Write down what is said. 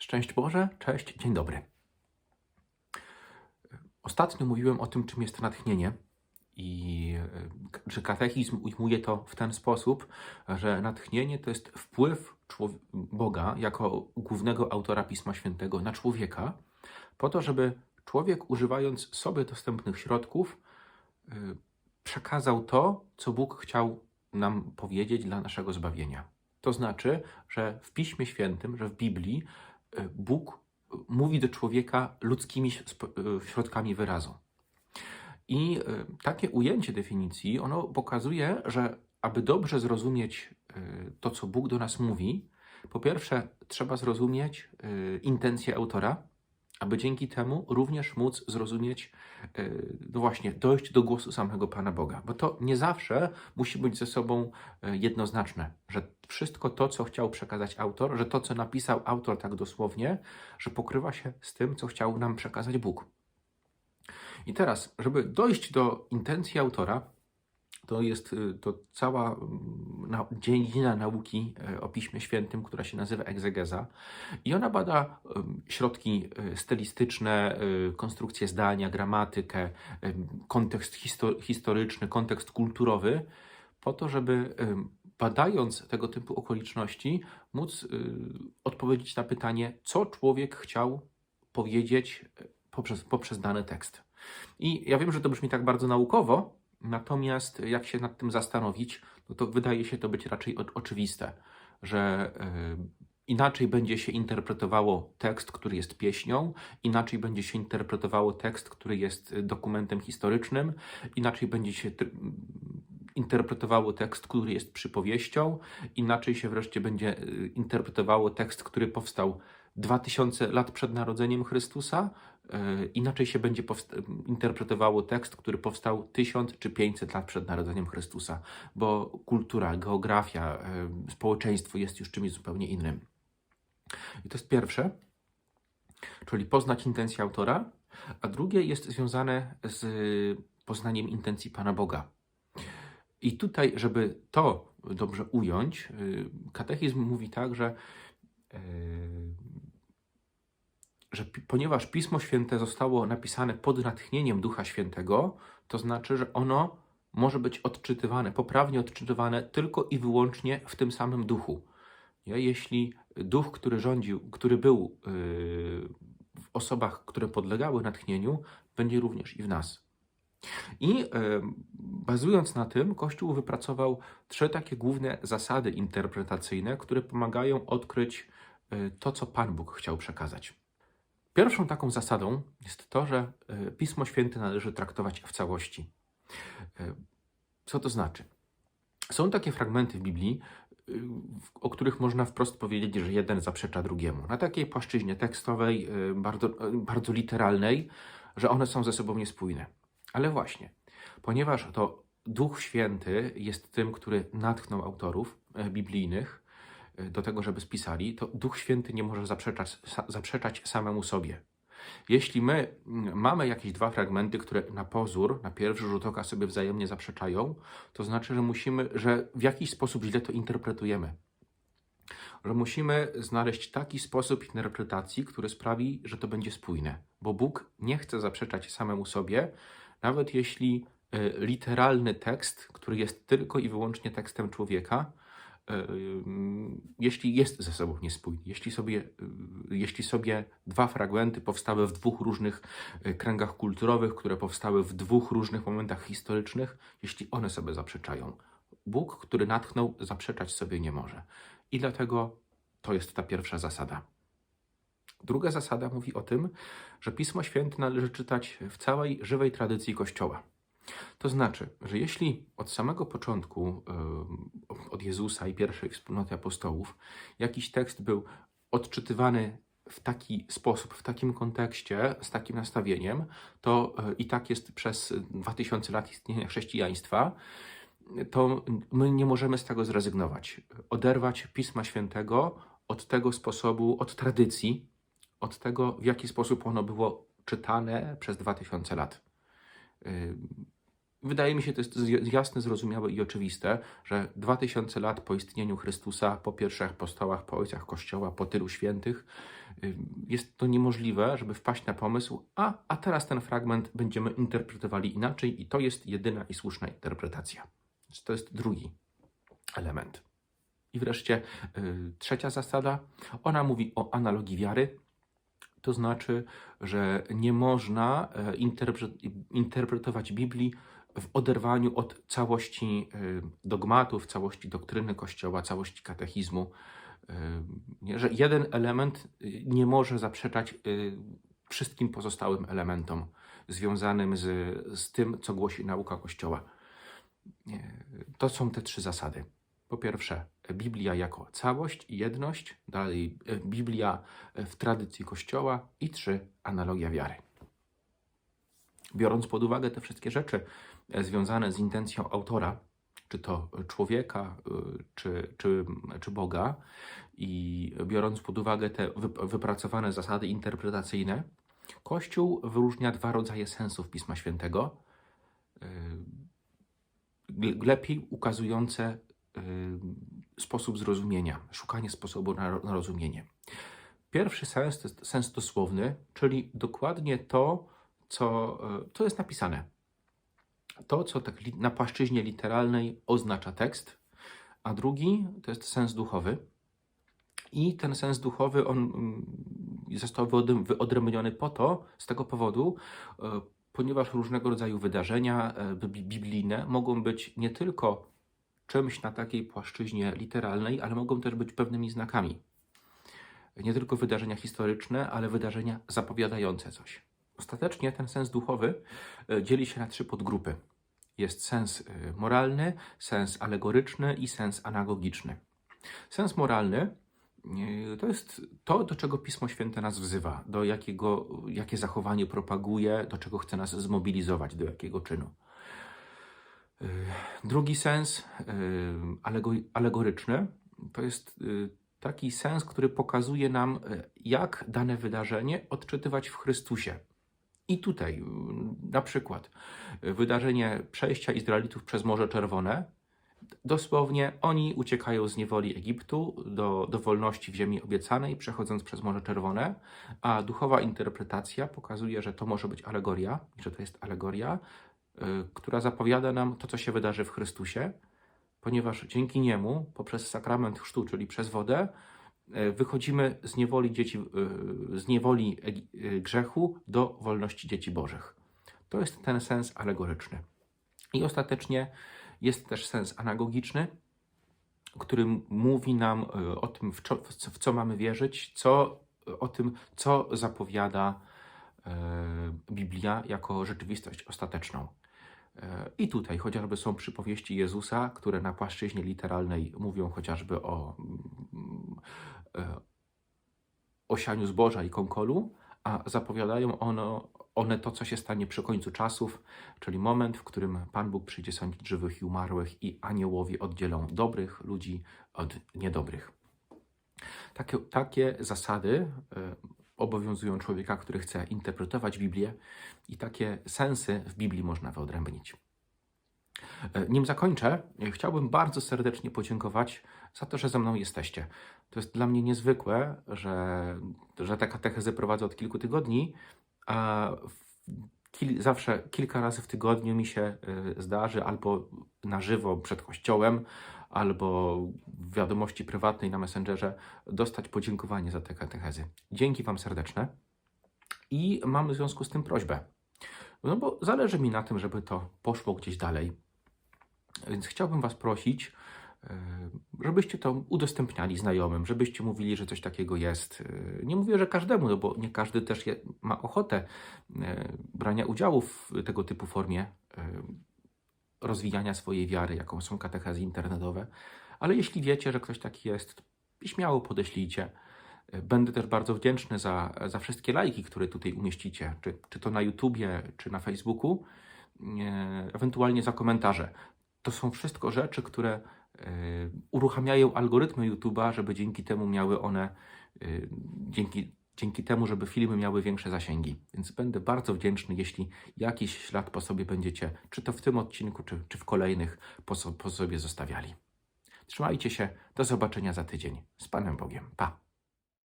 Szczęść Boże, cześć, dzień dobry. Ostatnio mówiłem o tym, czym jest natchnienie i że katechizm ujmuje to w ten sposób, że natchnienie to jest wpływ Boga jako głównego autora Pisma Świętego na człowieka, po to, żeby człowiek używając sobie dostępnych środków e, przekazał to, co Bóg chciał nam powiedzieć dla naszego zbawienia. To znaczy, że w Piśmie Świętym, że w Biblii Bóg e, mówi do człowieka ludzkimi e, środkami wyrazu. I e, takie ujęcie definicji, ono pokazuje, że aby dobrze zrozumieć to, co Bóg do nas mówi, po pierwsze trzeba zrozumieć intencje autora, aby dzięki temu również móc zrozumieć, e, no właśnie, dojść do głosu samego Pana Boga. Bo to nie zawsze musi być ze sobą e, jednoznaczne, że wszystko to, co chciał przekazać autor, że to, co napisał autor tak dosłownie, że pokrywa się z tym, co chciał nam przekazać Bóg. I teraz, żeby dojść do intencji autora, to jest y, to cała mm, na, dziedzina nauki y, o Piśmie Świętym, która się nazywa egzegeza. I ona bada środki y, stylistyczne, y, konstrukcję zdania, gramatykę, kontekst histo- historyczny, kontekst kulturowy, po to, żeby badając tego typu okoliczności, móc odpowiedzieć na pytanie, co człowiek chciał powiedzieć poprzez, poprzez dany tekst. I ja wiem, że to brzmi tak bardzo naukowo, natomiast jak się nad tym zastanowić, no to wydaje się to być raczej oczywiste, że y, inaczej będzie się interpretowało tekst, który jest pieśnią, inaczej będzie się interpretowało tekst, który jest dokumentem historycznym, inaczej będzie się interpretowało tekst, który jest przypowieścią, inaczej się wreszcie będzie y, interpretowało tekst, który powstał 2000 lat przed narodzeniem Chrystusa, e, inaczej się będzie interpretowało tekst, który powstał 1000 czy 500 lat przed narodzeniem Chrystusa, bo kultura, geografia, e, społeczeństwo jest już czymś zupełnie innym. I to jest pierwsze, czyli poznać intencję autora, a drugie jest związane z poznaniem intencji Pana Boga. I tutaj, żeby to dobrze ująć, y, katechizm mówi tak, że e, że ponieważ Pismo Święte zostało napisane pod natchnieniem Ducha Świętego, to znaczy, że ono może być odczytywane, poprawnie odczytywane tylko i wyłącznie w tym samym duchu. Jeśli duch, który rządził, który był yy, w osobach, które podlegały natchnieniu, będzie również i w nas. I yy, bazując na tym, Kościół wypracował trzy takie główne zasady interpretacyjne, które pomagają odkryć yy, to, co Pan Bóg chciał przekazać. Pierwszą taką zasadą jest to, że e, Pismo Święte należy traktować w całości. E, Co to znaczy? Są takie fragmenty w Biblii, w- o których można wprost powiedzieć, że jeden zaprzecza drugiemu. Na takiej płaszczyźnie tekstowej, bardzo, bardzo literalnej, że one są ze sobą niespójne. Ale właśnie, ponieważ to Duch Święty jest tym, który natchnął autorów e, biblijnych, do tego, żeby spisali, to Duch Święty nie może zaprzeczać, zaprzeczać samemu sobie. Jeśli my mm, mamy jakieś dwa fragmenty, które na pozór, na pierwszy rzut oka sobie wzajemnie zaprzeczają, to znaczy, że musimy, że w jakiś sposób źle to interpretujemy. Że musimy znaleźć taki sposób interpretacji, który sprawi, że to będzie spójne. Bo Bóg nie chce zaprzeczać samemu sobie, nawet jeśli y, literalny tekst, który jest tylko i wyłącznie tekstem człowieka, jeśli jest ze sobą niespójny, jeśli sobie, y, jeśli sobie dwa fragmenty powstały w dwóch różnych y, kręgach kulturowych, które powstały w dwóch różnych momentach historycznych, jeśli one sobie zaprzeczają. Bóg, który natchnął, zaprzeczać sobie nie może. I dlatego to jest ta pierwsza zasada. Druga zasada mówi o tym, że Pismo Święte należy czytać w całej żywej tradycji Kościoła. To znaczy, że jeśli od samego początku, od Jezusa i pierwszej wspólnoty apostołów, jakiś tekst był odczytywany w taki sposób, w takim kontekście, z takim nastawieniem, to e, i tak jest przez 2000 lat istnienia chrześcijaństwa, to my nie możemy z tego zrezygnować. Oderwać Pisma Świętego od tego sposobu, od tradycji, od tego, w jaki sposób ono było czytane przez 2000 lat. Wydaje mi się, to jest jasne, zrozumiałe i oczywiste, że 2000 lat po istnieniu Chrystusa, po pierwszych apostołach, po ojcach Kościoła, po tylu świętych, y, jest to niemożliwe, żeby wpaść na pomysł, a, a teraz ten fragment będziemy interpretowali inaczej i to jest jedyna i słuszna interpretacja. To jest drugi element. I wreszcie y, trzecia zasada, ona mówi o analogii wiary. To znaczy, że nie można e, interpre- interpretować Biblii w oderwaniu od całości y, dogmatów, całości doktryny Kościoła, całości katechizmu. Y, Że jeden element y, nie może zaprzeczać wszystkim pozostałym elementom związanym z, z tym, co głosi nauka Kościoła. To są te trzy zasady. Po pierwsze, Biblia jako całość i jedność, dalej Biblia w tradycji Kościoła i trzy, analogia wiary. Biorąc pod uwagę te wszystkie rzeczy związane z intencją autora, czy to człowieka, y, czy, czy, czy Boga, i biorąc pod uwagę te wy- wypracowane zasady interpretacyjne, Kościół wyróżnia dwa rodzaje sensów Pisma Świętego, y, lepiej ukazujące y, sposób zrozumienia, szukanie sposobu na, rozumienie. Pierwszy sens to sens dosłowny, czyli dokładnie to, co, co jest napisane. To, co tak na płaszczyźnie literalnej oznacza tekst, a drugi to jest sens duchowy. I ten sens duchowy, on mm, został wyodrę- wyodrębniony po to, z tego powodu, e, ponieważ różnego rodzaju wydarzenia e, bi- biblijne mogą być nie tylko czymś na takiej płaszczyźnie literalnej, ale mogą też być pewnymi znakami. Nie tylko wydarzenia historyczne, ale wydarzenia zapowiadające coś. Ostatecznie ten sens duchowy e, dzieli się na trzy podgrupy. Jest sens e, moralny, sens alegoryczny i sens anagogiczny. Sens moralny e, to jest to, do czego Pismo Święte nas wzywa, do jakiego, jakie zachowanie propaguje, do czego chce nas zmobilizować, do jakiego czynu. Drugi sens alego- alegoryczny to jest taki sens, który pokazuje nam, jak dane wydarzenie odczytywać w Chrystusie. I tutaj, mm, na przykład, e, wydarzenie przejścia Izraelitów przez Morze Czerwone. Dosłownie oni uciekają z niewoli Egiptu do, do wolności w ziemi obiecanej, przechodząc przez Morze Czerwone, a duchowa interpretacja pokazuje, że to może być alegoria, że to jest alegoria, y, która zapowiada nam to, co się wydarzy w Chrystusie, ponieważ dzięki niemu, poprzez sakrament chrztu, czyli przez wodę, y, wychodzimy z niewoli, dzieci, y, z niewoli y, grzechu do wolności dzieci Bożych. To jest ten sens alegoryczny. I ostatecznie jest też sens anagogiczny, który mówi nam o tym, w co, w co- mamy wierzyć, co, o tym, co zapowiada e, Biblia jako rzeczywistość ostateczną. E, I tutaj chociażby są przypowieści Jezusa, które na płaszczyźnie literalnej mówią chociażby o, mm, e, o sianiu zboża i konkolu, a zapowiadają ono, one to, co się stanie przy końcu czasów, czyli moment, w którym Pan Bóg przyjdzie sądzić żywych i umarłych i aniołowie oddzielą dobrych ludzi od niedobrych. Takie, takie zasady e, obowiązują człowieka, który chce interpretować Biblię i takie sensy w Biblii można wyodrębnić. E, Nim zakończę, e, chciałbym bardzo serdecznie podziękować za to, że ze mną jesteście. To jest dla mnie niezwykłe, że, że te katechezy prowadzę od kilku tygodni, a kil, zawsze kilka razy w tygodniu mi się y, zdarzy albo na żywo przed kościołem, albo w wiadomości prywatnej na Messengerze dostać podziękowanie za te katechezy. Dzięki Wam serdeczne. I mam w związku z tym prośbę. No bo zależy mi na tym, żeby to poszło gdzieś dalej. Więc chciałbym Was prosić, żebyście to udostępniali znajomym, żebyście mówili, że coś takiego jest. E, Nie mówię, że każdemu, no bo nie każdy też je, ma ochotę e, brania udziału w tego typu formie e, rozwijania swojej wiary, jaką są katechezy internetowe. Ale jeśli wiecie, że ktoś taki jest, śmiało podeślijcie. E, Będę też bardzo wdzięczny za, za wszystkie lajki, które tutaj umieścicie, czy, czy to na YouTubie, czy na Facebooku, e, ewentualnie za komentarze. To są wszystko rzeczy, które e, uruchamiają algorytmy YouTube'a, żeby dzięki temu miały one, e, dzięki, dzięki temu, żeby filmy miały większe zasięgi. Więc będę bardzo wdzięczny, jeśli jakiś ślad po sobie będziecie, czy to w tym odcinku, czy, czy w kolejnych, po, po sobie zostawiali. Trzymajcie się, do zobaczenia za tydzień. Z Panem Bogiem. Pa!